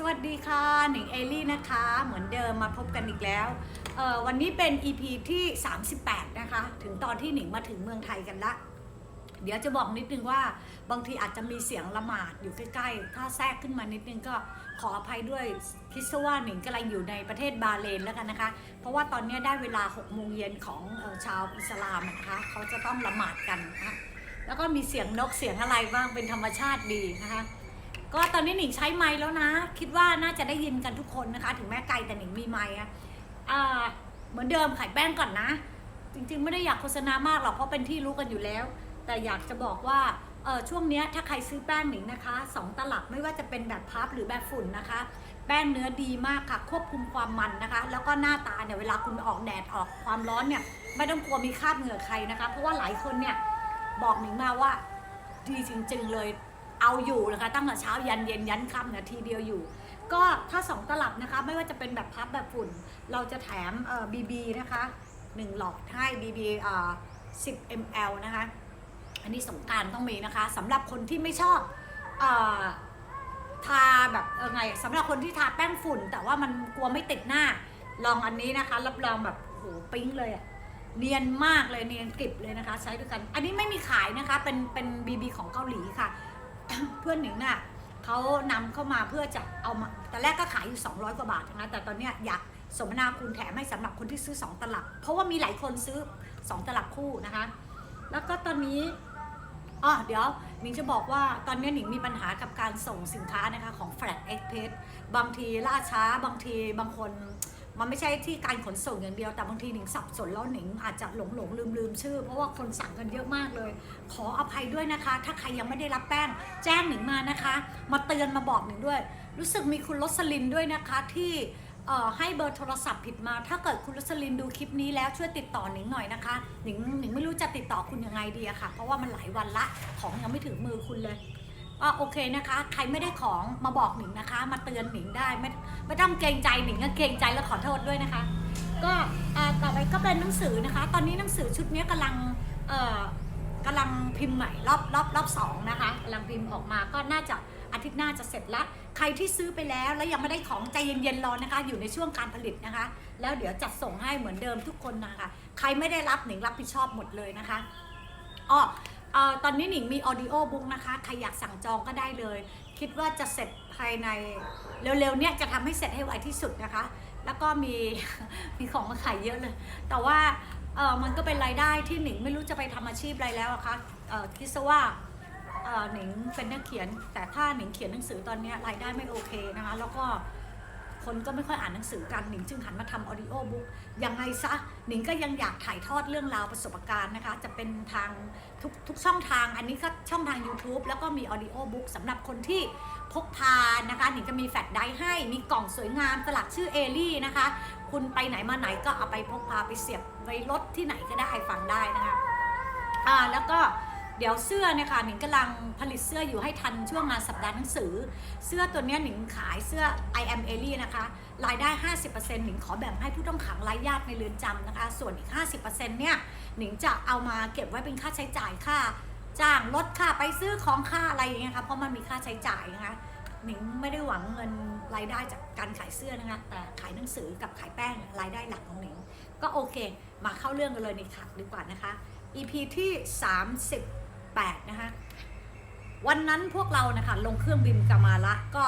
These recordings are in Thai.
สวัสดีค่ะหนิงเอลี่นะคะ เหมือนเดิมมาพบกันอีกแล้ว วันนี้เป็น EP ที่ 38 นะคะ ถึงตอนที่หนิงมาถึงเมืองไทยกันละ เดี๋ยวจะบอกนิดนึงว่าบางทีอาจจะมีเสียงละหมาดอยู่ใกล้ๆ ถ้าแทรกขึ้นมานิดนึงก็ขออภัยด้วยคิดซะว่าหนิงกำลังอยู่ในประเทศบาห์เลนแล้วกันนะคะ เพราะว่าตอนนี้ได้เวลา6โมงเย็นของเอ่อชาวอิสลามนะคะ เขาจะต้องละหมาดกันนะคะแล้วก็มีเสียงนกเสียงอะไรบ้างเป็นธรรมชาติดีนะคะ ก็ตอนนี้หนิงใช้ไม้แล้วนะ คิดว่าน่าจะได้ยินกันทุกคนนะคะ ถึงแม้ไกลแต่หนิงมีไม้อะเหมือนเดิมขายแป้งก่อนนะ จริงๆ ไม่ได้อยากโฆษณามากหรอกเพราะเป็นที่รู้กันอยู่แล้ว แต่อยากจะบอกว่าเออช่วงนี้ถ้าใครซื้อแป้งหนิงนะคะสองตลับไม่ว่าจะเป็นแบบพับหรือแบบฝุ่นนะคะ แป้งเนื้อดีมากค่ะควบคุมความมันนะคะ แล้วก็หน้าตาเนี่ยเวลาคุณออกแดดออกความร้อนเนี่ยไม่ต้องกลัวมีคราบเหงื่อใครนะคะ เพราะว่าหลายคนเนี่ยบอกหนิงมาว่าดีจริง ๆ เลย เอาอยู่นะคะตั้งแต่เช้ายันเย็นยันค่ำนาทีเดียวอยู่ ก็ถ้า 2 ตลับนะคะ ไม่ว่าจะเป็นแบบพับแบบฝุ่น เราจะแถมเอ่อ BB นะคะ1หลอดให้ BB เอ่อ10 ml นะคะ อันนี้สงการต้องมีนะคะสำหรับคนที่ไม่ชอบเอ่อทาแบบเออไงสำหรับคนที่ทาแป้งฝุ่น แต่ว่ามันกลัวไม่ติดหน้าลองอันนี้นะคะ รับรองแบบโหปิ๊งเลยอะเนียนมากเลยเนียนกริบเลยนะคะ ใช้ด้วยกัน อันนี้ไม่มีขายนะคะเป็นเป็น BB ของเกาหลีค่ะ เพื่อนหนิงน่ะเขานำเข้ามาเพื่อจะเอามาแต่แรกก็ขายอยู่ 200 กว่าบาทนะแต่ตอนเนี้ยอยากสมนาคุณแถมให้สำหรับคนที่ซื้อ 2 ตลับ เพราะว่ามีหลายคนซื้อ 2 ตลับคู่นะคะ แล้วก็ตอนนี้อ๋อเดี๋ยวหนิงจะบอกว่าตอนนี้หนิงมีปัญหากับการส่งสินค้านะคะของ Flat Express บางทีล่าช้าบางทีบางคน มันไม่ใช่ที่การขนส่งอย่างเดียวแต่บางทีหนิงสับสนแล้วหนิงอาจจะหลงหลงลืมลืมชื่อ เพราะว่าคนสั่งกันเยอะมากเลย ขออภัยด้วยนะคะ ถ้าใครยังไม่ได้รับแป้ง แจ้งหนิงมานะคะ มาเตือนมาบอกหนิงด้วย รู้สึกมีคุณรสลินด้วยนะคะที่ให้เบอร์โทรศัพท์ผิดมา ถ้าเกิดคุณรสลินดูคลิปนี้แล้วช่วยติดต่อหนิงหน่อยนะคะหนิงหนิงไม่รู้จะติดต่อคุณยังไงดีอะค่ะ เพราะว่ามันหลายวันละของยังไม่ถึงมือคุณเลย ก็โอเคนะคะ ใครไม่ได้ของมาบอกหนิงนะคะ มาเตือนหนิงได้ไม่ไม่ต้องเกรงใจหนิงก็เกรงใจแล้วขอโทษด้วยนะคะ ก็อ่าต่อไปก็เป็นหนังสือนะคะ ตอนนี้หนังสือชุดนี้กำลังเอ่อกำลังพิมพ์ใหม่รอบรอบรอบสองนะคะกำลังพิมพ์ออกมาก็น่าจะอาทิตย์หน้าจะเสร็จละใครที่ซื้อไปแล้วแล้วยังไม่ได้ของใจเย็นๆรอนะคะ อยู่ในช่วงการผลิตนะคะ แล้วเดี๋ยวจัดส่งให้เหมือนเดิมทุกคนนะคะ ใครไม่ได้รับหนิงรับผิดชอบหมดเลยนะคะอ้อ เอ่อตอนนี้หนิงมีออดิโอบุ๊กนะคะใครอยากสั่งจองก็ได้เลย คิดว่าจะเสร็จภายในเร็วๆเนี้ยจะทำให้เสร็จให้ไวที่สุดนะคะ แล้วก็มี มีของมาขายเยอะเลย แต่ว่าเออมันก็เป็นรายได้ที่หนิงไม่รู้จะไปทำอาชีพอะไรแล้วอะคะเออคิดซะว่าเออหนิงเป็นนักเขียน แต่ถ้าหนิงเขียนหนังสือตอนเนี้ยรายได้ไม่โอเคนะคะ แล้วก็ คนก็ไม่ค่อยอ่านหนังสือกันหนิงจึงหันมาทำออดิโอบุ๊กยังไงซะหนิงก็ยังอยากถ่ายทอดเรื่องราวประสบการณ์นะคะ จะเป็นทางทุกทุกช่องทาง อันนี้ก็ช่องทาง YouTube แล้วก็มีออดิโอบุ๊กสำหรับคนที่พกพานะคะหนิงจะมีแฟลชไดร์ให้ มีกล่องสวยงามสลักชื่อเอลี่นะคะ คุณไปไหนมาไหนก็เอาไปพกพาไปเสียบไว้รถที่ไหนก็ได้ฟังได้นะคะอ่าแล้วก็ เดี๋ยวเสื้อเนี่ยค่ะหนิงกำลังผลิตเสื้ออยู่ให้ทันช่วงงานสัปดาห์หนังสือ เสื้อตัวนี้หนิงขายเสื้อ I am e l i นะคะ รายได้ 50%หนิงขอแบ่งให้ผู้ต้องขังไร้ญาติในเรือนจำนะคะ ส่วนอีก 50%เนี่ยหนิงจะเอามาเก็บไว้เป็นค่าใช้จ่ายค่า จ้างรถค่าไปซื้อของค่าอะไรอย่างเงี้ยค่ะเพราะมันมีค่าใช้จ่ายนะคะหนิงไม่ได้หวังเงินรายได้จากการขายเสื้อนะคะแต่ขายหนังสือกับขายแป้งรายได้หลักของหนิงก็โอเค มาเข้าเรื่องกันเลยในค่ะดีกว่านะคะ EP ที่ 8 นะคะ วันนั้นพวกเรานะคะ ลงเครื่องบินกามาละก็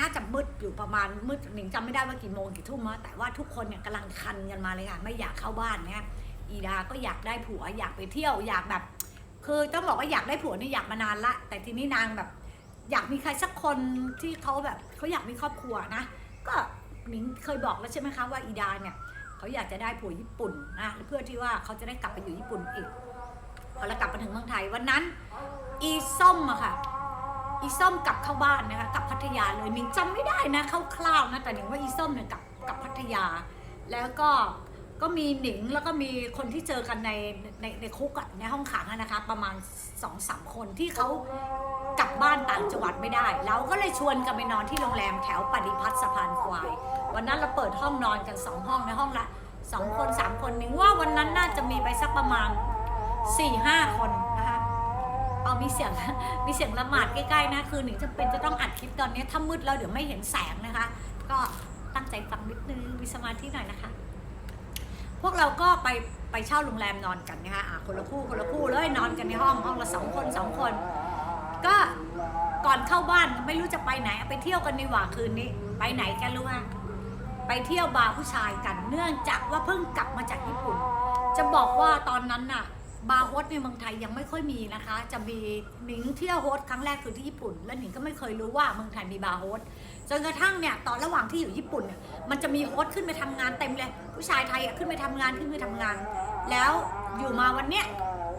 น่าจะมืดอยู่ประมาณมืดหนิงจำไม่ได้ว่ากี่โมงกี่ทุ่มอะแต่ว่าทุกคนเนี่ยกำลังคันกันมาเลยค่ะ ไม่อยากเข้าบ้านเนี่ยอีดาก็อยากได้ผัว อยากไปเที่ยวอยากแบบ คือต้องบอกว่าอยากได้ผัวนี่อยากมานานละ แต่ทีนี้นางแบบ อยากมีใครสักคนที่เขาแบบเขาอยากมีครอบครัวนะ ก็หนิงเคยบอกแล้วใช่ไหมคะว่าอีดาเนี่ยเขาอยากจะได้ผัวญี่ปุ่นนะเพื่อที่ว่าเขาจะได้กลับไปอยู่ญี่ปุ่นอีก พอเรากลับมาถึงเมืองไทยวันนั้น อีส้มอะค่ะ อีส้มกลับเข้าบ้านนะคะกลับพัทยาเลยหนิงจำไม่ได้นะคร่าวๆนะแต่หนิงว่าอีส้มเนี่ยกลับกลับพัทยา แล้วก็ก็มีหนิงแล้วก็มีคนที่เจอกันในในในคุกอะในห้องขังอะนะคะ ประมาณสองสามคนที่เขากลับบ้านต่างจังหวัดไม่ได้ เราก็เลยชวนกันไปนอนที่โรงแรมแถวปฏิพัฒน์สะพานควาย วันนั้นเราเปิดห้องนอนกันสองห้องในห้องละสองคนสามคนหนิงว่าวันนั้นน่าจะมีไปสักประมาณ สี่ห้าคนนะคะเอามีเสียงมีเสียงละหมาดใกล้ๆนะคือหนิงจะเป็นจะต้องอัดคลิปตอนนี้ถ้ามืดแล้วเดี๋ยวไม่เห็นแสงนะคะ ก็ตั้งใจฟังนิดนึงมีสมาธิหน่อยนะคะ พวกเราก็ไปไปเช่าโรงแรมนอนกันนะคะะคนละคู่คนละคู่เลยนอนกันในห้องห้องละสองคนสองคน ก็ก่อนเข้าบ้านไม่รู้จะไปไหนไปเที่ยวกันดีกว่าคืนนี้ ไปไหนกันรู้ไหมไปเที่ยวบาร์ผู้ชายกัน เนื่องจากว่าเพิ่งกลับมาจากญี่ปุ่น จะบอกว่าตอนนั้นน่ะ บาร์โฮสในเมืองไทยยังไม่ค่อยมีนะคะ จะมีหนิงเที่ยวโฮสครั้งแรกคือที่ญี่ปุ่น และหนิงก็ไม่เคยรู้ว่าเมืองไทยมีบาร์โฮสจนกระทั่งเนี่ยตอนระหว่างที่อยู่ญี่ปุ่นเนี่ยมันจะมีโฮสขึ้นไปทำงานเต็มเลย ผู้ชายไทยอะขึ้นไปทำงานขึ้นไปทำงาน แล้วอยู่มาวันเนี้ย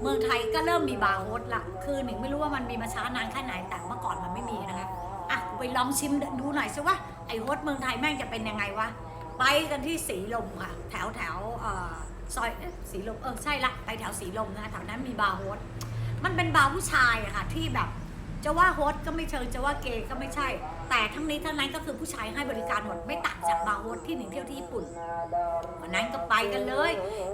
เมืองไทยก็เริ่มมีบาร์โฮสละคือหนิงไม่รู้ว่ามันมีมาช้านานแค่ไหนแต่เมื่อก่อนมันไม่มีนะคะอะไปลองชิมดูหน่อยสิว่าไอโฮสเมืองไทยแม่งจะเป็นยังไงวะไปกันที่สีลมค่ะ แถวแถวเอ่อ ซอยเอ๊ะสีลมเออใช่ละไปแถวสีลมนะแถวนั้นมีบาร์โฮสมันเป็นบาร์ผู้ชายอะค่ะที่แบบจะว่าโฮสก็ไม่เชิงจะว่าเกย์ก็ไม่ใช่ แต่ทั้งนี้ทั้งนั้นก็คือผู้ชายให้บริการหมดไม่ต่างจากบาร์โฮสที่หนิงเที่ยวที่ญี่ปุ่นวันนั้นก็ไปกันเลย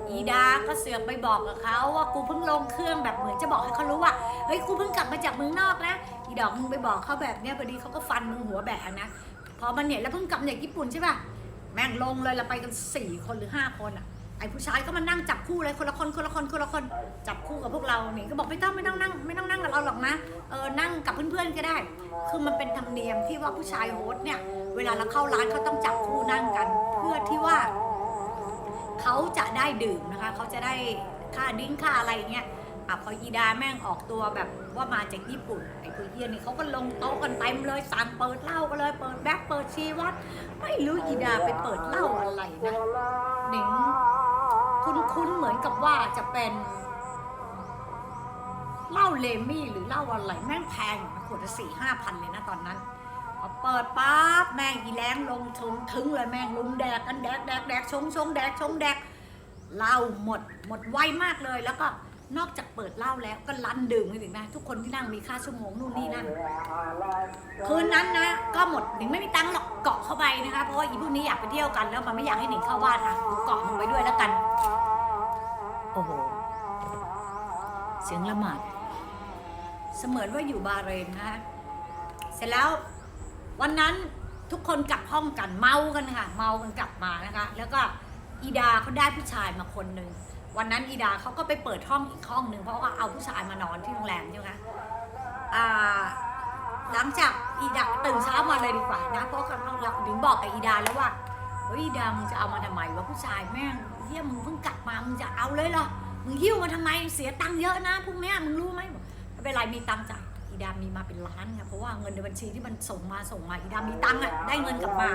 อีดาก็เสือกไปบอกกับเขาว่ากูเพิ่งลงเครื่องแบบเหมือนจะบอกให้เขารู้ว่าเฮ้ยกูเพิ่งกลับมาจากเมืองนอกนะอีดอกมึงไปบอกเขาแบบเนี้ยพอดีเขาก็ฟันมึงหัวแบกนะพอมันเห็นแล้วเพิ่งกลับจากญี่ปุ่นใช่ป่ะแม่งลงเลยเราไปกันสี่คนหรือห้าคนอะ ไอ้ผู้ชายก็มานั่งจับคู่เลยคนละคนคนละคนคนละคนจับคู่กับพวกเราหนิงก็บอกไม่ต้องไม่ต้องนั่งไม่ต้องนั่งกับเราหรอกนะเออนั่งกับเพื่อนๆก็ได้ คือมันเป็นธรรมเนียมที่ว่าผู้ชายโฮสต์เนี่ยเวลาเราเข้าร้านเขาต้องจับคู่นั่งกัน เพื่อที่ว่าเขาจะได้ดื่มนะคะเขาจะได้ค่าดิ้งค่าอะไรเงี้ยอะพออีดาแม่งออกตัวแบบว่ามาจากญี่ปุ่นไอ้คุยเยียนี่เขาก็ลงโต๊ะกันเต็มเลยสั่งเปิดเหล้ากันเลยเปิดแบ็คเปิดชีวัดไม่รู้อีดาไปเปิดเหล้าอะไรนะหนิง คุ้นๆเหมือนกับว่าจะเป็นเหล้าเลมี่หรือเหล้าอะไรแม่งแพงขวดละสี่ห้าพันเลยนะตอนนั้นพอเปิดปั๊บแม่งอีแรงลงถึงถึงเลยแม่งลุมแดกกันแดกแดกแดกชงชงแดกชงแดกเหล้าหมดหมดไวมากเลยแล้วก็นอกจากเปิดเหล้าแล้วก็รันดื่มไปถึงนะทุกคนที่นั่งมีค่าชั่วโมงนู่นนี่นั่นคืนนั้นนะก็หมดหนิงไม่มีตังค์หรอกเกาะเข้าไปนะคะเพราะว่าอีพวกนี้อยากไปเที่ยวกันแล้วมันไม่อยากให้หนิงเข้าบ้านอะกูเกาะมึงไปด้วยแล้วกัน โอ้โห เสียงละหมาด เสมือนว่าอยู่บาเรนนะคะเสร็จแล้ววันนั้นทุกคนกลับห้องกันเมากันค่ะ เมากันกลับมานะคะ แล้วก็อีดาเขาได้ผู้ชายมาคนหนึ่งวันนั้นอีดาเขาก็ไปเปิดห้องอีกห้องหนึ่งเพราะว่าเอาผู้ชายมานอนที่โรงแรมใช่ไหมคะหลังจากอีดาตื่นเช้ามาเลยดีกว่านะเพราะกำลังเราถึงบอกกับอีดาแล้วว่าเฮ้ยอีดามึงจะเอามาทำไมวะผู้ชายแม่ง เฮียมึงเพิ่งกลับมามึงจะเอาเลยเหรอมึงหิ้วมาทำไมเสียตังค์เยอะนะพวกเนี้ยมึงรู้ไหมบอกไม่เป็นไรมีตังค์จ่ายอีดามีมาเป็นล้านค่ะเพราะว่าเงินในบัญชีที่มันส่งมาส่งมาอีดามีตังค์อะได้เงินกลับมา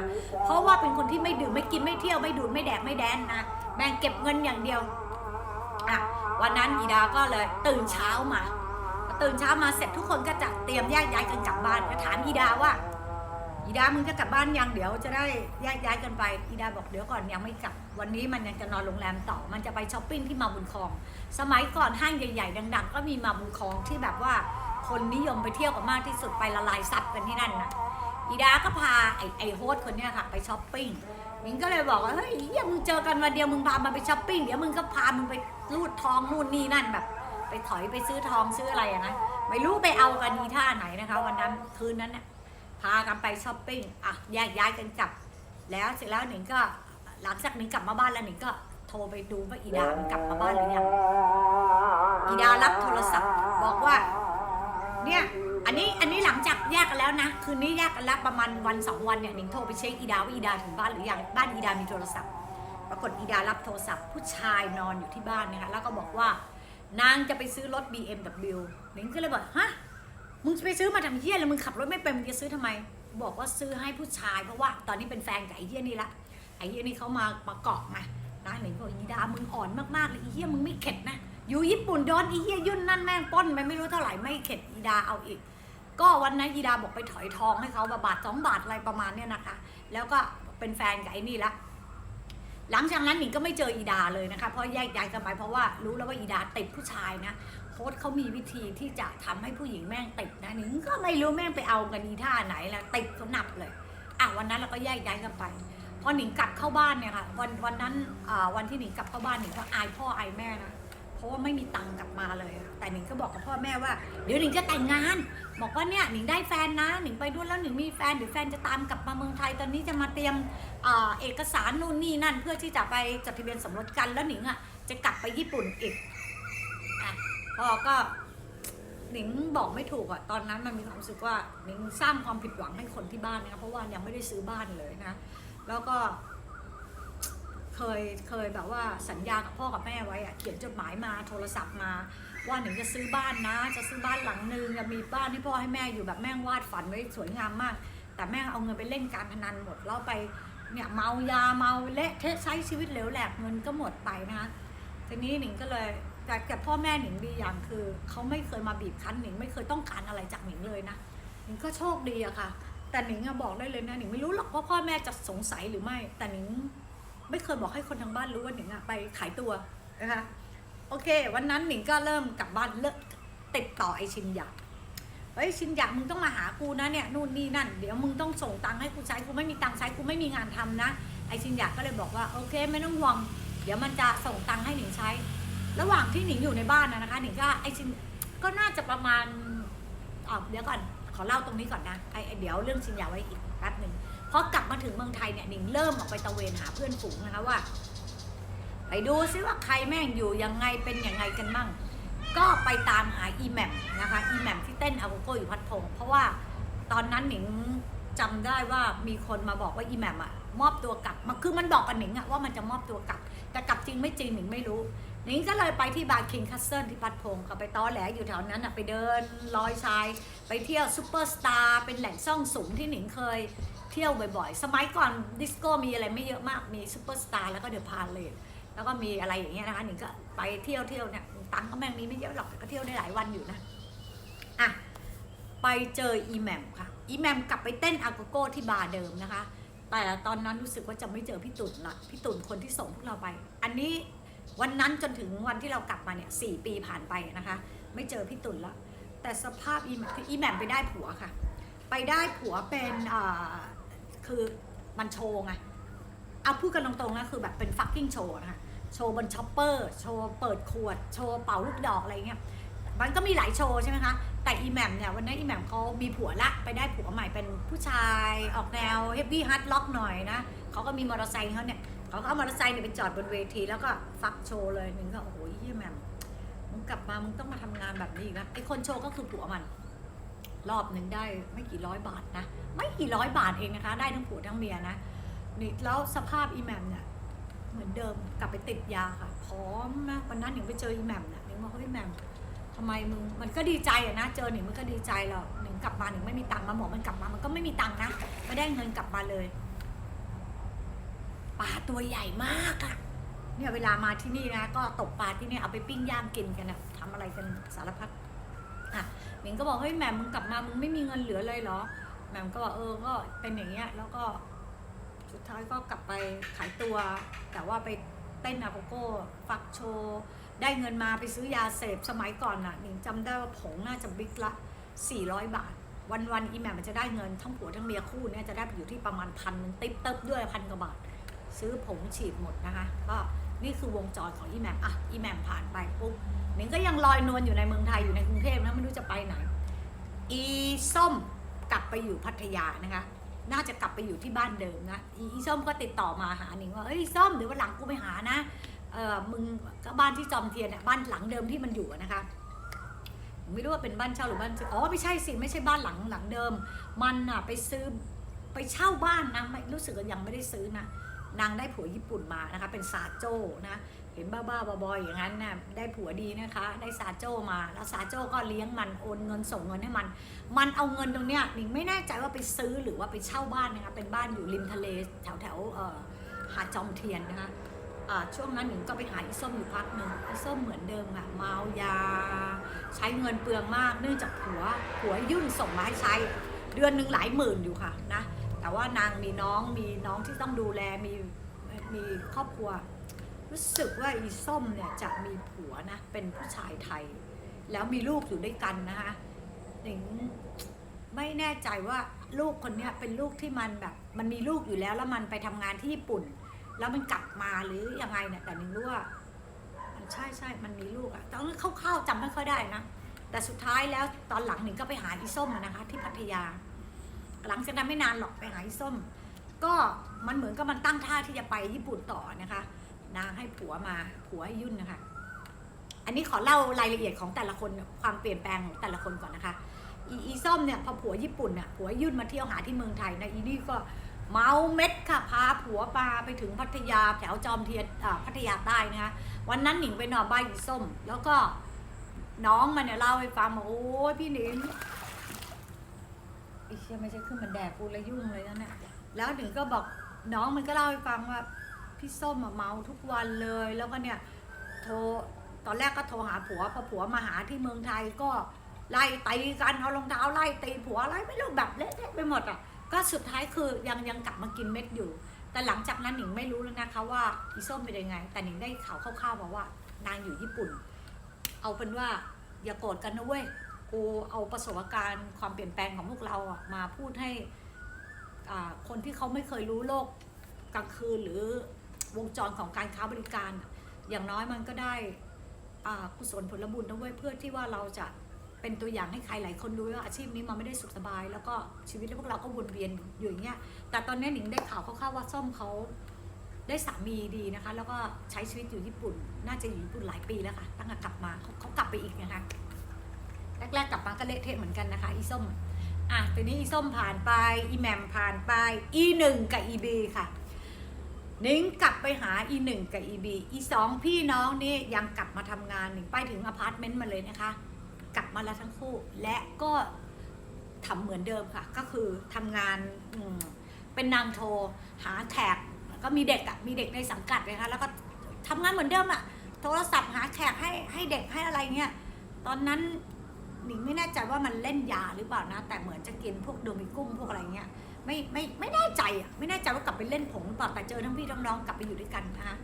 เพราะว่าเป็นคนที่ไม่ดื่มไม่กินไม่เที่ยวไม่ดูดไม่แดกไม่แดนนะแม่งเก็บเงินอย่างเดียวอะวันนั้นอีดาก็เลยตื่นเช้ามา ตื่นเช้ามาเสร็จทุกคนก็จะเตรียมแยกย้ายกันกลับบ้านก็ถามอีดาว่า อีดามึงจะกลับบ้านยังเดี๋ยวจะได้แยกย้ายกันไปอีดาบอกเดี๋ยวก่อนยังไม่กลับ วันนี้มันยังจะนอนโรงแรมต่อ มันจะไปช้อปปิ้งที่มาบุญคลอง สมัยก่อนห้างใหญ่ๆดัง ๆ ก็มีมาบุญคลองที่แบบว่าคนนิยมไปเที่ยวกันมากที่สุดไปละลายซับกันที่นั่นนะอีดาก็พาไอ้ไอ้โฮสคนเนี้ยค่ะไปช้อปปิ้งมิงก็เลยบอกว่าเฮ้ยเหี้ยมึงเจอกันวันเดียวมึงพามันไปช้อปปิ้งเดี๋ยวมึงก็พามึงไปรูดทองนู่นนี่นั่นแบบ ไปถอยไปซื้อทองซื้ออะไรอะนะไม่รู้ไปเอากันดีท่าไหนนะคะ วันนั้นคืนนั้นเนี่ย พากันไปช้อปปิ้งอะแยกย้ายกันกลับ แล้วเสร็จแล้วหนิงก็หลังจากหนิงกลับมาบ้านแล้วหนิงก็โทรไปดูว่าอีดามันกลับมาบ้านหรือยังอีดารับโทรศัพท์ บอกว่า เนี่ยอันนี้อันนี้หลังจากแยกกันแล้วนะ คืนนี้แยกกันแล้วประมาณวันสองวันเนี่ยหนิงโทรไปเช็คอีดาว่าอีดาถึงบ้านหรือยังบ้านอีดามีโทรศัพท์ ปรากฏอีดารับโทรศัพท์ ผู้ชายนอนอยู่ที่บ้านนะคะแล้วก็บอกว่านางจะไปซื้อรถ BMW หนิงก็เลยบอกฮะ มึงไปซื้อมาทำเฮี้ยแล้วมึงขับรถไม่เป็นมึงจะซื้อทำไม บอกว่าซื้อให้ผู้ชายเพราะว่าตอนนี้เป็นแฟนกับไอ้เฮี้ยนี่ละไอ้เฮี้ยนี่เขามามาเกาะมานะหนิงบอกอีดามึงอ่อนมากๆเลยไอ้เฮี้ยมึงไม่เข็ดนะอยู่ญี่ปุ่นโดนไอ้เฮี้ยยุ่นนั่นแม่งป้นไปไม่รู้เท่าไหร่ไม่เข็ดอีดาเอาอีก ก็วันนั้นอีดาบอกไปถอยทองให้เขาบาทสองบาทอะไรประมาณเนี้ยนะคะ แล้วก็เป็นแฟนกับไอ้นี่ละหลังจากนั้นหนิงก็ไม่เจออีดาเลยนะคะเพราะแยกย้ายกันไปเพราะว่ารู้แล้วว่าอีดาติดผู้ชายนะ ค้ชเขามีวิธีที่จะทำให้ผู้หญิงแม่งติดนะหนิงก็ไม่รู้แม่งไปเอากันอีท่าไหนล้วติดเขาหนับเลยอะวันนั้นเราก็แยกย้ายกันไปพอหนิงกลับเข้าบ้านเนี่ยค่ะวันวันนั้นวันที่หนิงกลับเข้าบ้านหนิงก็อายพ่ออายแม่นะเพราะว่าไม่มีตังค์กลับมาเลย แต่หนิงก็บอกกับพ่อแม่ว่า เดี๋ยวหนิงจะแต่งงาน บอกว่าเนี่ยหนิงได้แฟนนะหนิงไปด้วยแล้วหนิงมีแฟนเดี๋ยวแฟนจะตามกลับมาเมืองไทยตอนนี้จะมาเตรียมเอ่อเอกสารนู่นนี่นั่น เพื่อที่จะไปจดทะเบียนสมรสกันแล้วหนิงอะจะกลับไปญี่ปุ่นอีก พ่อก็หนิงบอกไม่ถูกอะตอนนั้นมันมีความรู้สึกว่าหนิงสร้างความผิดหวังให้คนที่บ้านนะเพราะว่ายังไม่ได้ซื้อบ้านเลยนะ แล้วก็ เคยเคยแบบว่าสัญญากับพ่อกับแม่ไว้อะเขียนจดหมายมาโทรศัพท์มา ว่าหนึ่งจะซื้อบ้านนะ จะซื้อบ้านหลังนึงจะมีบ้านให้พ่อให้แม่อยู่แบบแม่งวาดฝันไว้สวยงามมาก แต่แม่งเอาเงินไปเล่นการพนันหมดแล้วไปเนี่ยเมายาเมาเละเทะใช้ชีวิตเหลวแหลกเงินก็หมดไปนะคะทีนี้หนิงก็เลย แต่แต่พ่อแม่หนิงดีอย่างคือเขาไม่เคยมาบีบคั้นหนิง ไม่เคยต้องการอะไรจากหนิงเลยนะหนิงก็โชคดีอะค่ะ แต่หนิงอะบอกได้เลยนะหนิงไม่รู้หรอกว่าพ่อแม่จะสงสัยหรือไม่ แต่หนิงไม่เคยบอกให้คนทางบ้านรู้ว่าหนิงอะไปขายตัวนะคะโอเค วันนั้นหนิงก็เริ่มกลับบ้านเลิกติดต่อไอชินหยาเฮ้ยชินหยามึงต้องมาหากูนะเนี่ยนู่นนี่นั่น เดี๋ยวมึงต้องส่งตังค์ให้กูใช้กูไม่มีตังค์ใช้กูไม่มีงานทำนะ ไอชินหยาก็เลยบอกว่าโอเค ไม่ต้องห่วง เดี๋ยวมันจะส่งตังค์ให้หนิงใช้ ระหว่างที่หนิงอยู่ในบ้านนะนะคะหนิงก็ไอชินก็น่าจะประมาณอ่าเดี๋ยวก่อนขอเล่าตรงนี้ก่อนนะไอเดี๋ยวเรื่องชินยาไว้อีกแป๊บหนึ่งพอกลับมาถึงเมืองไทยเนี่ยหนิงเริ่มออกไปตะเวนหาเพื่อนฝูงนะคะว่าไปดูซิว่าใครแม่งอยู่ยังไงเป็นยังไงกันมั่ง ก็ไปตามหาอีแหมมนะคะอีแหมมที่เต้นอาโกโกอยู่พัดพงเพราะว่าตอนนั้นหนิงจำได้ว่ามีคนมาบอกว่าอีแหมมอะมอบตัวกลับมาคือมันบอกกับหนิงอะว่ามันจะมอบตัวกลับ แต่กลับจริงไม่จริงหนิงไม่รู้ นิงก็เลยไปที่บาร์คิงคัสเซิลที่พัดพงก็ไปต้อแหลอยู่แถวนั้นอะไปเดินลอยชาย ไปเที่ยวซูเปอร์สตาร์เป็นแหล่งซ่องสุมที่หนิงเคยเที่ยวบ่อยๆ สมัยก่อนดิสโก้มีอะไรไม่เยอะมากมีซูเปอร์สตาร์แล้วก็เดอะพาเลทแล้วก็มีอะไรอย่างเงี้ยนะคะหนิงก็ไปเที่ยวเที่ยวเนี่ยตังค์ก็แม่งมีไม่เยอะหรอกแต่ก็เที่ยวได้หลายวันอยู่นะอะไปเจออีแหมมค่ะอีแหมมกลับไปเต้นอาโกโก้ที่บาร์เดิมนะคะ แต่ตอนนั้นรู้สึกว่าจะไม่เจอพี่ตุ่นละพี่ตุ่นคนที่ส่งพวกเราไป อันนี้ วันนั้นจนถึงวันที่เรากลับมาเนี่ยสี่ปีผ่านไปนะคะ ไม่เจอพี่ตุ่นละแต่สภาพอีแมคืออีแมมไปได้ผัวค่ะ ไปได้ผัวเป็นคือมันโชว์ไงเอาพูดกันตรงๆนะคือแบบเป็นฟักกิ้งโชว์นะคะโชว์บนช็อปเปอร์โชว์เปิดขวดโชว์เป่าลูกดอกอะไรเงี้ยมันก็มีหลายโชว์ใช่ไหมคะแต่อีแมมเนี่ยวันนี้อีแมมเขามีผัวละไปได้ผัวใหม่เป็นผู้ชายออกแนวเฮฟวี่ฮาร์ดล็อกหน่อยนะเขาก็มีมอเตอร์ไซค์เขาเนี่ย เขาก็เอามอเตอร์ไซค์เนี่ยไปจอดบนเวทีแล้วก็ฟักโชว์เลยหนึ่งก็โอ้โหยี่แมมมึงกลับมามึงต้องมาทำงานแบบนี้อีกนะไอคนโชว์ก็คือผัวมัน รอบหนึ่งได้ไม่กี่ร้อยบาทนะ ไม่กี่ร้อยบาทเองนะคะ ได้ทั้งผัวทั้งเมียนะนี่แล้วสภาพอีแมมเนี่ยเหมือนเดิมกลับไปติดยาค่ะพร้อมนะวันนั้นหนิงไปเจออีแมมเนี่ยหนิงบอกเฮ้ยแมมทำไมมึงมันก็ดีใจอะนะเจอหนิงมันก็ดีใจหรอกหนิงกลับมาหนิงไม่มีตังค์มาหมอมันกลับมามันก็ไม่มีตังค์นะไม่ได้เงินกลับมาเลย ปลาตัวใหญ่มากอะเนี่ยเวลามาที่นี่นะก็ตกปลาที่นี่เอาไปปิ้งย่างกินกันนะทำอะไรกันสารพัดอะหนิงก็บอกเฮ้ยแหม่มมึงกลับมามึงไม่มีเงินเหลือเลยเหรอแหม่มก็บอกเออก็เป็นอย่างเงี้ยแล้วก็สุดท้ายก็กลับไปขายตัว แต่ว่าไปเต้นอาโกโก้ฟักโชว์ได้เงินมาไปซื้อยาเสพสมัยก่อนน่ะหนิงจำได้ว่าผงน่าจะบิ๊กละ 400 บาท วันวันอีแหม่มมันจะได้เงินทั้งผัวทั้งเมียคู่เนี่ยจะได้อยู่ที่ประมาณพันนึงติ๊บเติบด้วยพันกว่าบาท ซื้อผงฉีดหมดนะคะ ก็นี่คือวงจรของอีแมมอะอีแมมผ่านไปปุ๊บหนิงก็ยังลอยนวลอยู่ในเมืองไทยอยู่ในกรุงเทพนะไม่รู้จะไปไหน อีส้มกลับไปอยู่พัทยานะคะ น่าจะกลับไปอยู่ที่บ้านเดิมนะ อีส้มก็ติดต่อมาหาหนิงว่าเฮ้ยส้มเดี๋ยววันหลังกูไปหานะเออมึงก็บ้านที่จอมเทียนเนี่ยบ้านหลังเดิมที่มันอยู่นะคะไม่รู้ว่าเป็นบ้านเช่าหรือบ้านซื้ออ๋อไม่ใช่สิไม่ใช่บ้านหลังหลังเดิม มันอะไปซื้อไปเช่าบ้านนะไม่รู้สึกว่ายังไม่ได้ซื้อนะ นางได้ผัวญี่ปุ่นมานะคะ เป็นซาโจ้นะ เห็นบ้าๆบอๆอย่างนั้นน่ะได้ผัวดีนะคะ ได้ซาโจ้มา แล้วซาโจ้ก็เลี้ยงมันโอนเงินส่งเงินให้มัน มันเอาเงินตรงเนี้ยหนิงไม่แน่ใจว่าไปซื้อหรือว่าไปเช่าบ้านนะคะ เป็นบ้านอยู่ริมทะเลแถวแถวเอ่อหาดจอมเทียนนะคะช่วงนั้นหนิงก็ไปหาอีส้มอยู่พักหนึ่งอีส้มเหมือนเดิมค่ะเมายา ใช้เงินเปลืองมากเนื่องจากผัวผัวยุ่นส่งมาให้ใช้เดือนหนึ่งหลายหมื่นอยู่ค่ะนะ แต่ว่านางมีน้องมีน้องที่ต้องดูแลมีมีครอบครัว รู้สึกว่าอีส้มเนี่ยจะมีผัวนะเป็นผู้ชายไทย แล้วมีลูกอยู่ด้วยกันนะคะหนิงไม่แน่ใจว่าลูกคนนี้เป็นลูกที่มันแบบ มันมีลูกอยู่แล้วแล้วมันไปทำงานที่ญี่ปุ่น แล้วมันกลับมาหรือยังไงเนี่ยแต่หนิงรู้ว่ามันใช่ใช่มันมีลูกอะตอนนั้นคร่าวๆจำไม่ค่อยได้นะแต่สุดท้ายแล้วตอนหลังหนิงก็ไปหาอีส้มนะคะ ที่พัทยา หลังจากนั้นไม่นานหรอกไปหาอีส้ม ก็มันเหมือนกับมันตั้งท่าที่จะไปญี่ปุ่นต่อนะคะ นางให้ผัวมาผัวให้ยุ่นนะคะ อันนี้ขอเล่ารายละเอียดของแต่ละคนความเปลี่ยนแปลงของแต่ละคนก่อนนะคะ อีอีส้มเนี่ยพอผัวญี่ปุ่นน่ะผัวยุ่นมาเที่ยวหาที่เมืองไทยนะอีนี่ก็เมาเม็ดค่ะพาผัวปาไปถึงพัทยาแถวจอมเทียนพัทยาใต้นะคะวันนั้นหนิงไปนอนบ้านอีส้ม แล้วก็น้องมันเนี่ยเล่าให้ฟังบอกโอ้ยพี่หนิง ไอ้เชี่ยไม่ใช่ขึ้นมันแดกกูละยุ่งเลยนะเนี่ยแล้วหนิงก็บอกน้องมันก็เล่าให้ฟังว่าพี่ส้มอะเมาทุกวันเลยแล้วก็เนี่ยโทรตอนแรกก็โทรหาผัวพอผัวมาหาที่เมืองไทยก็ไล่ตีกันเอารองเท้าไล่ตีผัวอะไรไม่รู้แบบเละเทะไปหมดอะก็สุดท้ายคือยังยังกลับมากินเม็ดอยู่ แต่หลังจากนั้นหนิงไม่รู้แล้วนะคะว่าอีส้มเป็นยังไง แต่หนิงได้ข่าวคร่าวๆมาว่านางอยู่ญี่ปุ่น เอาเป็นว่าอย่าโกรธกันนะเว้ย กูเอาประสบการณ์ความเปลี่ยนแปลงของพวกเราอะมาพูดให้คนที่เขาไม่เคยรู้โลกกลางคืนหรือวงจรของการค้าบริการ อย่างน้อยมันก็ได้กุศลผลบุญนะเว้ยเพื่อที่ว่าเราจะเป็นตัวอย่างให้ใครหลายคนรู้ว่าอาชีพนี้มันไม่ได้สุขสบาย แล้วก็ชีวิตพวกเราก็วนเวียนอยู่อย่างเงี้ยแต่ตอนนี้หนิงได้ข่าวคร่าวๆว่าส้มเขาได้สามีดีนะคะ แล้วก็ใช้ชีวิตอยู่ญี่ปุ่น น่าจะอยู่ญี่ปุ่นหลายปีแล้วค่ะ ตั้งแต่กลับมาเขาเขากลับไปอีกนะคะ แรกๆกลับมาก็เละเทะเหมือนกันนะคะอีส้มอะทีนี้อีส้มผ่านไปอีแหมมผ่านไปอีหนึ่งกับอีบีค่ะนิ้งกลับไปหาอีหนึ่งกับอีบีอีสองพี่น้องนี่ยังกลับมาทำงานหนิงไปถึงอพาร์ตเมนต์มาเลยนะคะ กลับมาแล้วทั้งคู่และก็ทำเหมือนเดิมค่ะ ก็คือทำงานเป็นนางโทรหาแขกก็มีเด็กอะมีเด็กในสังกัดนะคะแล้วก็ทำงานเหมือนเดิมอะโทรศัพท์หาแขกให้ให้เด็กให้อะไรเงี้ยตอนนั้น หนิงไม่แน่ใจว่ามันเล่นยาหรือเปล่านะ แต่เหมือนจะกินพวกโดมิกุ้มพวกอะไรเงี้ยไม่ไม่ไม่แน่ใจอะไม่แน่ใจว่ากลับไปเล่นผงหรือเปล่าแต่เจอทั้งพี่ทั้งน้องกลับไปอยู่ด้วยกันนะคะ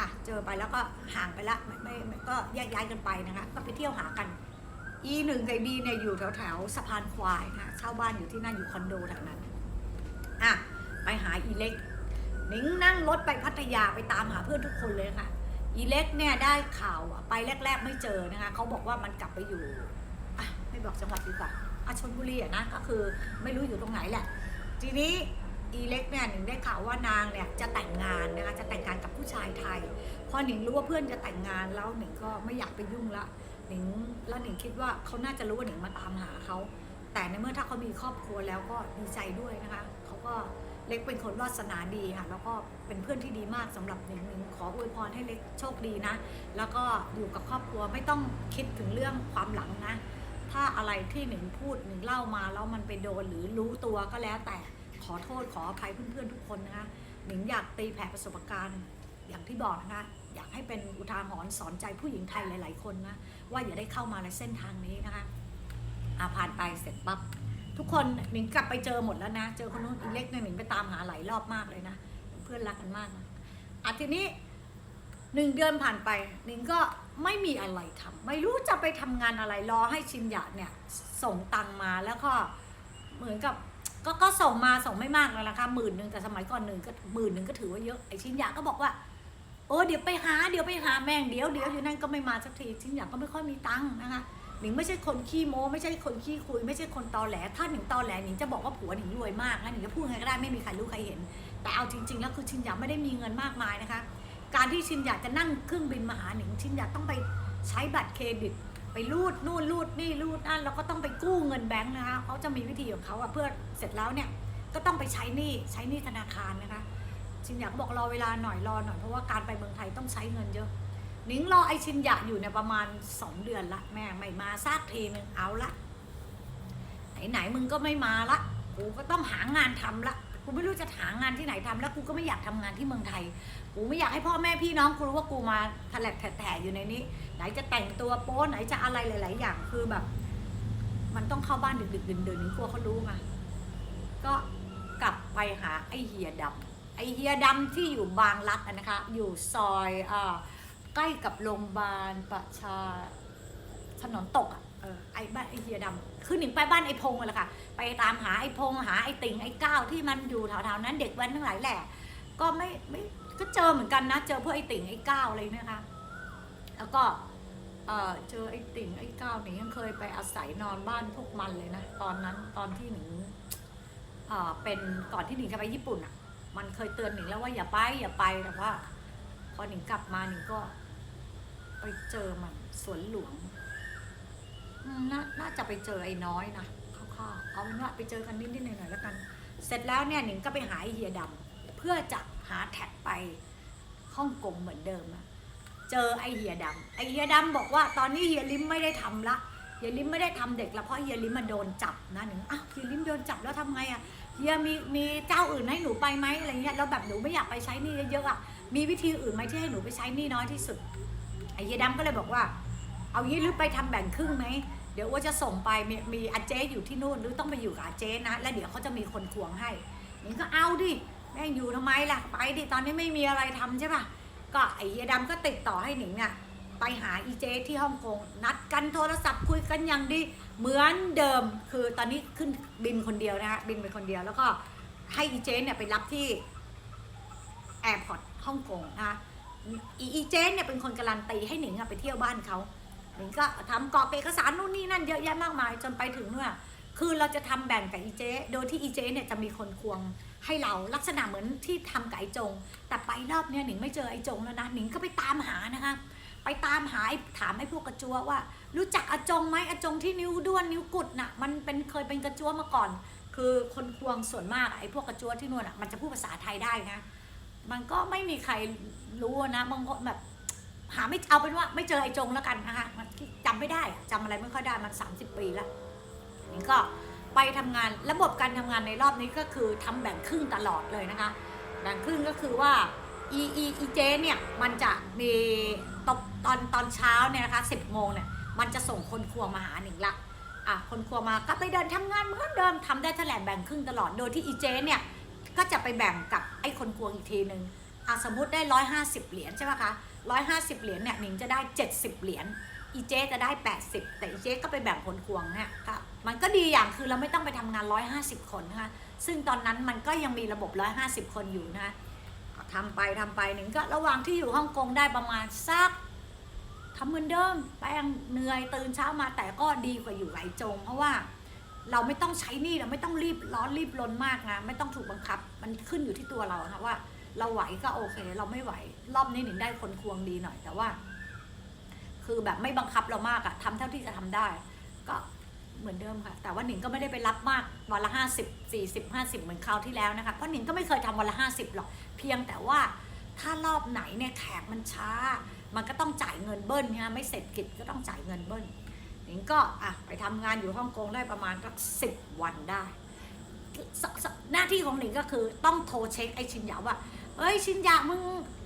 อะเจอไปแล้วก็ห่างไปละไม่ไม่ไม่ก็แยกย้ายกันไปนะคะก็ไปเที่ยวหากัน อีหนึ่งกับบีเนี่ยอยู่แถวแถวสะพานควายค่ะเช่าบ้านอยู่ที่นั่นอยู่คอนโดแถวนั้นอะไปหาอีเล็กหนิงนั่งรถไปพัทยาไปตามหาเพื่อนทุกคนเลยค่ะอีเล็กเนี่ยได้ข่าวไปแรก ๆ ไม่เจอนะคะเขาบอกว่ามันกลับไปอยู่ ไม่บอกจังหวัดดีกว่าอะชนบุรีอะนะก็คือไม่รู้อยู่ตรงไหนแหละ ทีนี้อีเล็กเนี่ยหนิงได้ข่าวว่านางเนี่ยจะแต่งงานนะคะจะแต่งงานกับผู้ชายไทย พอหนิงรู้ว่าเพื่อนจะแต่งงานแล้วหนิงก็ไม่อยากไปยุ่งละหนิงแล้วหนิงคิดว่าเขาน่าจะรู้ว่าหนิงมาตามหาเขาแต่ในเมื่อถ้าเขามีครอบครัวแล้วก็ดีใจด้วยนะคะเขาก็เล็กเป็นคนวาสนาดีค่ะแล้วก็เป็นเพื่อนที่ดีมากสำหรับหนิงหนิงขออวยพรให้เล็กโชคดีนะ แล้วก็อยู่กับครอบครัวไม่ต้องคิดถึงเรื่องความหลังนะ ถ้าอะไรที่หนิงพูดหนิงเล่ามาแล้วมันไปโดนหรือรู้ตัวก็แล้วแต่ขอโทษขออภัยเพื่อนๆทุกคนนะคะหนิงอยากตีแผ่ประสบการณ์อย่างที่บอกนะคะอยากให้เป็นอุทาหรณ์สอนใจผู้หญิงไทยหลาย ๆ คนนะว่าอย่าได้เข้ามาในเส้นทางนี้นะคะอาผ่านไปเสร็จปั๊บทุกคนหนิงกลับไปเจอหมดแล้วนะ เจอคนนู้นอีเล็กเนี่ยหนิงไปตามหาหลายรอบมากเลยนะ เพื่อนรักกันมากนะอะทีนี้หนึ่งเดือนผ่านไปหนิงก็ ไม่มีอะไรทำไม่รู้จะไปทำงานอะไรรอให้ชินหยะเนี่ยส่งตังมาแล้วก็เหมือนกับก็ก็ส่งมาส่งไม่มากแล้วนะคะหมื่นหนึ่งแต่สมัยก่อนหนึ่งก็หมื่นหนึ่งก็ถือว่าเยอะไอชินหยะก็บอกว่าโอ้เดี๋ยวไปหาเดี๋ยวไปหาแม่งเดี๋ยวเดี๋ยวอยู่นั่นก็ไม่มาสักทีชินอยาก็ไม่ค่อยมีตังค์นะคะหนิงไม่ใช่คนขี้โม้ไม่ใช่คนขี้คุย ไม่ใช่คนตอแหล ถ้าหนิงตอแหลหนิงจะบอกว่าผัวหนิงรวยมากนะหนิงจะพูดไงก็ได้ไม่มีใครรู้ใครเห็น แต่เอาจริง ๆ แล้วคือชินอยาไม่ได้มีเงินมากมายนะคะ การที่ชินอยากจะนั่งเครื่องบินมาหาหนิง ชินอยากต้องไปใช้บัตรเครดิต ไปรูดนู่นรูดนี่รูดนั่นแล้วก็ต้องไปกู้เงินแบงค์นะคะเขาจะมีวิธีของเขาอะเพื่อเสร็จแล้วเนี่ยก็ต้องไปใช้หนี้ใช้หนี้ธนาคารนะคะชินอยาก็บอกรอเวลาหน่อยรอหน่อยเพราะว่าการไปเมืองไทยต้องใช้เงินเยอะนิงรอไอชินอยากอยู่เนี่ยประมาณสองเดือนละแม่ไม่มาซากทีนึงเอาละไหนๆมึงก็ไม่มาละกูก็ต้องหางานทำละ กูไม่รู้จะหางานที่ไหนทำแล้วกูก็ไม่อยากทำงานที่เมืองไทย กูไม่อยากให้พ่อแม่พี่น้องกูรู้ว่ากูมาแถลกแถๆอยู่ในนี้ ไหนจะแต่งตัวโป๊ไหนจะอะไรหลาย ๆ อย่างคือแบบ มันต้องเข้าบ้านดึกๆเดินๆนิ้งกลัวเขารู้ไงก็กลับไปหาไอเฮียดำไอเฮียดำที่อยู่บางรักนะคะ อยู่ซอยอาใกล้กับโรงพยาบาลประชาถนนตกอะ เออไอบ้านไอ้เฮียดำคือหนิงไปบ้านไอ้พงเลยค่ะ ไปตามหาไอ้พงหาไอ้ติ่งไอ้ก้าวที่มันอยู่แถวๆนั้นเด็กแว้นทั้งหลายแหละ ก็ไม่ไม่ก็เจอเหมือนกันนะ เจอพวกไอ้ติ่งไอ้ก้าวอะไรเนี่ยนะคะแล้วก็เออเจอไอ้ติ่งไอ้ก้าวหนิงยังเคยไปอาศัยนอนบ้านพวกมันเลยนะตอนนั้นตอนที่หนิงเอ่อเป็นก่อนที่หนิงจะไปญี่ปุ่นอะ มันเคยเตือนหนิงแล้วว่าอย่าไปอย่าไปแต่ว่า พอหนิงกลับมาหนิงก็ ไปเจอมันสวนหลวง นาน่าจะไปเจอไอ้น้อยนะคร่าวๆเอาเป็นว่าไปเจอกันนิดๆหน่อยๆแล้วกัน เสร็จแล้วเนี่ยหนิงก็ไปหาไอ้เฮียดำเพื่อจะหาแท็กไปฮ่องกงเหมือนเดิมนะเจอไอ้เฮียดำไอ้เฮียดำบอกว่าตอนนี้เฮียลิมไม่ได้ทำละเฮียลิมไม่ได้ทำเด็กละเพราะเฮียลิมมาโดนจับนะหนิงอ้าวเฮียลิมโดนจับแล้วทำไงอะเฮียมีมีเจ้าอื่นให้หนูไปไหมอะไรเงี้ยแล้วแบบหนูไม่อยากไปใช้นี่เยอะๆอะมีวิธีอื่นไหมที่ให้หนูไปใช้นี่น้อยที่สุดไอ้เฮียดำก็เลยบอกว่า เอางี้หรือไปทำแบ่งครึ่งไหม ดี๋ยวว่าจะส่งไปมีมีอาเจ๊อยู่ที่นู่นหรือต้องไปอยู่กับอาเจ๊นะ แล้วเดี๋ยวเขาจะมีคนควงให้นี่ก็เอาดิแม่งอยู่ทำไมล่ะ ไปดิตอนนี้ไม่มีอะไรทำใช่ป่ะก็ไอ้เฮียดำก็ติดต่อให้หนิงอะไปหาอีเจที่ฮ่องกงนัดกันโทรศัพท์คุยกันอย่างดีเหมือนเดิมคือตอนนี้ขึ้นบินคนเดียวนะฮะบินไปคนเดียวแล้วก็ให้อีเจเนี่ยไปรับที่แอร์พอร์ตฮ่องกงนะคะอีอีเจนเนี่ยเป็นคนการันตีให้หนิงอะไปเที่ยวบ้านเขา หนิงก็ทำกรอกเอกสารนู่นนี่นั่นเยอะแยะมากมาย จนไปถึงเนี่ยคือเราจะทำแบ่งกับอีเจโดยที่อีเจเนี่ยจะมีคนควงให้เราลักษณะเหมือนที่ทำกับไอจง แต่ไปรอบเนี่ยหนิงไม่เจอไอจงแล้วนะหนิงก็ไปตามหานะคะไปตามหาถามไอ้พวกกระจัวว่า รู้จักอาจงไหมอาจงที่นิ้วด้วนนิ้วกุดน่ะมันเป็นเคยเป็นกระจัวมาก่อน คือคนควงส่วนมากไอ้พวกกระจัวที่นู่นอะมันจะพูดภาษาไทยได้นะมันก็ไม่มีใครรู้นะบางคนแบบ หาไม่เอาเป็นว่าไม่เจอไอ้จงแล้วกันนะคะมันจำไม่ได้จำอะไรไม่ค่อยได้มัน 30 ปีแล้วนี่ก็ไปทำงานระบบการทำงานในรอบนี้ก็คือทำแบ่งครึ่งตลอดเลยนะคะ แบ่งครึ่งก็คือว่าอีอีอีเจเนี่ยมันจะมีตอนตอนตอนเช้าเนี่ยนะคะสิบโมงเนี่ยมันจะส่งคนครัวมาหาหนึ่งละอะคนครัวมาก็ไปเดินทำงานเหมือนเดิมทำได้แถลแบ่งครึ่งตลอดโดยที่อีเจเนี่ยก็จะไปแบ่งกับไอ้คนครัวอีกทีหนึ่งอะสมมติได้ร้อยห้าสิบเหรียญใช่ไหมคะ ร้อยห้าสิบเหรียญเนี่ยหนิงจะได้เจ็ดสิบเหรียญอีเจจะได้แปดสิบแต่อีเจก็ไปแบ่งคนควงเนี่ยค่ะมันก็ดีอย่างคือเราไม่ต้องไปทำงานร้อยห้าสิบคนนะคะซึ่งตอนนั้นมันก็ยังมีระบบร้อยห้าสิบคนอยู่นะคะทำไปทำไปหนิงก็ระหว่างที่อยู่ฮ่องกงได้ประมาณสักทำเหมือนเดิมแป้งเหนื่อยตื่นเช้ามาแต่ก็ดีกว่าอยู่ไหลจง เพราะว่าเราไม่ต้องใช้หนี่เราไม่ต้องรีบร้อนรีบลนมากนะไม่ต้องถูกบังคับ มันขึ้นอยู่ที่ตัวเราค่ะว่า เราไหวก็โอเค เราไม่ไหว รอบนี้หนิงได้คนควงดีหน่อยแต่ว่า คือแบบไม่บังคับเรามากอะทำเท่าที่จะทำได้ ก็เหมือนเดิมค่ะ แต่ว่าหนิงก็ไม่ได้ไปรับมากวันละห้าสิบสี่สิบห้าสิบเหมือนคราวที่แล้วนะคะเพราะหนิงก็ไม่เคยทำวันละห้าสิบหรอกเพียงแต่ว่าถ้ารอบไหนเนี่ยแขกมันช้า มันก็ต้องจ่ายเงินเบิ้ลนะไม่เสร็จกิจก็ต้องจ่ายเงินเบิ้ลหนิงก็อะไปทำงานอยู่ฮ่องกงได้ประมาณสักสิบวันได้ หน้าที่ของหนิงก็คือต้องโทรเช็คไอ้ชินยาว่า เอ้ยชินยามึง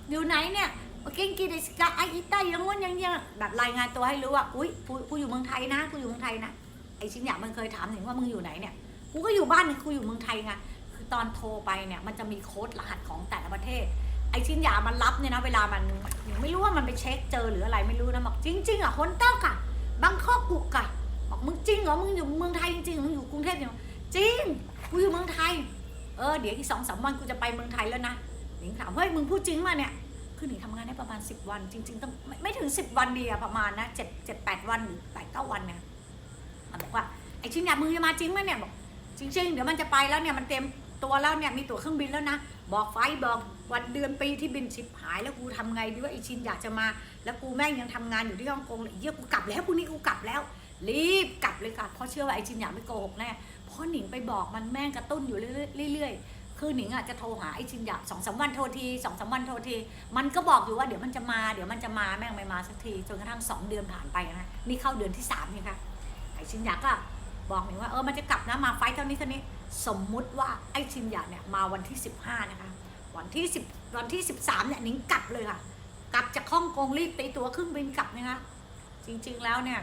อยู่ไหนเนี่ยเก่งกีเดสกาไออิต้าอย่างง้นอย่างเงี้ยแบบรายงานตัวให้รู้ว่าอุ้ยกูกูอยู่เมืองไทยนะกูอยู่เมืองไทยนะไอชินยามันเคยถามหนิงว่ามึงอยู่ไหนเนี่ยกูก็อยู่บ้านกูอยู่เมืองไทยไงคือตอนโทรไปเนี่ยมันจะมีโค้ดรหัสของแต่ละประเทศ ไอชินยามันรับเนี่ยนะเวลามันหนิงไม่รู้ว่ามันไปเช็คเจอหรืออะไรไม่รู้นะบอกจริง ๆอะคนเต้าค่ะบางข้อกุกอะบอกมึงจริงเหรอมึงอยู่เมืองไทยจริงๆมึงอยู่กรุงเทพจริงจริงกูอยู่เมืองไทยเออเดี๋ยวอีกสองสามวันกูจะไปเมืองไทยแล้วนะ หนิงถามเฮ้ยมึงพูดจริงมาเนี่ย คือหนิงทำงานได้ประมาณสิบวัน จริงๆต้องไม่ไม่ถึงสิบวันดีอะประมาณนะเจ็ดเจ็ดแปดวันหรือแปดเก้าวันเนี่ยมันบอกว่าไอ้ชิ้นยามึงจะมาจริงไหมเนี่ยบอกจริง ๆ เดี๋ยวมันจะไปแล้วเนี่ยมันเต็มตัวแล้วเนี่ยมีตั๋วเครื่องบินแล้วนะบอกไฟบอกวันเดือนปีที่บินชิบหายแล้วกูทำไงดีว่าไอชินอยากจะมา แล้วกูแม่งยังทำงานอยู่ที่ฮ่องกงเลยเยี่ยกูกลับแล้วพรุ่งนี้กูกลับแล้ว รีบกลับเลยค่ะเพราะเชื่อว่าไอชินอยากไม่โกหกแน่เพราะหนิงไปบอกมันแม่งกระตุ้นอยู่เรื่อยๆ คือหนิงอะจะโทรหาไอ้ชินอยากสองสามวันโทรทีสองสามวันโทรที มันก็บอกอยู่ว่าเดี๋ยวมันจะมาเดี๋ยวมันจะมาแม่งไม่มาสักทีจนกระทั่งสองเดือนผ่านไปนะนี่เข้าเดือนที่สามนี่ค่ะไอ้ชินอยากก็บอกหนิงว่าเออมันจะกลับนะมาไฟเท่านี้เท่านี้สมมุติว่าไอ้ชินอยากเนี่ยมาวันที่สิบห้านะคะวันที่สิบวันที่สิบสามเนี่ยหนิงกลับเลยค่ะ กลับจากฮ่องกงรีบตีตัวเครื่องบินกลับนะคะจริงๆแล้วเนี่ย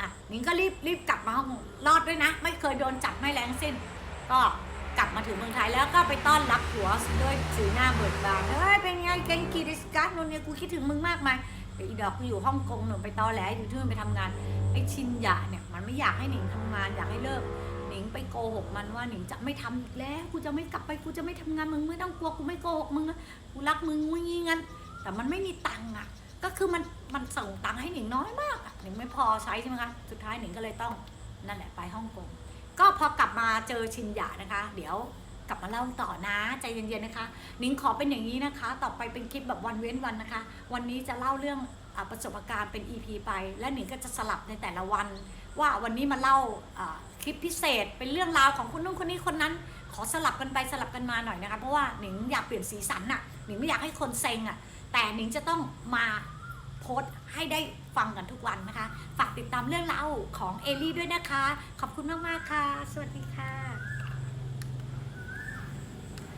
อะหนิงก็รีบรีบกลับมาฮ่องกงรอดด้วยนะ ไม่เคยโดนจับไม่แรงสิ้น ก็ กลับมาถึงเมืองไทยแล้วก็ไปต้อนรับผัวด้วยสีหน้าเบิกบานเฮ้ยเป็นไงเก่งกีดิสการ์ดนนเนี่ยกูคิดถึงมึงมากมายเดี๋ยวอีดอกกูอยู่ฮ่องกงหนูไปตอแหลอยู่ที่นู่นไปทำงานไอ้ชินหยาเนี่ยมันไม่อยากให้หนิงทำงานอยากให้เลิกหนิงไปโกหกมันว่าหนิงจะไม่ทำอีกแล้วกูจะไม่กลับไปกูจะไม่ทำงานมึงไม่ต้องกลัวกูไม่โกหกมึงนะกูรักมึงมึงงี้งั้นแต่มันไม่มีตังค์อะก็คือมันมันส่งตังค์ให้หนิงน้อยมากหนิงไม่พอใช้ใช่ไหมคะสุดท้ายหนิงก็เลยต้องนั่นแหละไปฮ่องกง ก็พอกลับมาเจอชินหยานะคะ เดี๋ยวกลับมาเล่าต่อนะใจเย็นๆนะคะหนิงขอเป็นอย่างนี้นะคะ ต่อไปเป็นคลิปแบบวันเว้นวันนะคะ วันนี้จะเล่าเรื่องอประสบการณ์เป็น EP ไป และหนิงก็จะสลับในแต่ละวัน ว่าวันนี้มาเล่าอ่าคลิปพิเศษ เป็นเรื่องราวของคนนู้นคนนี้คนนั้น ขอสลับกันไปสลับกันมาหน่อยนะคะ เพราะว่าหนิงอยากเปลี่ยนสีสันน่ะหนิงไม่อยากให้คนเซ็งอะแต่หนิงจะต้องมา โพสต์ให้ได้ฟังกันทุกวันนะคะ ฝากติดตามเรื่องราวของเอลี่ด้วยนะคะ ขอบคุณมาก ๆ ค่ะ สวัสดีค่ะ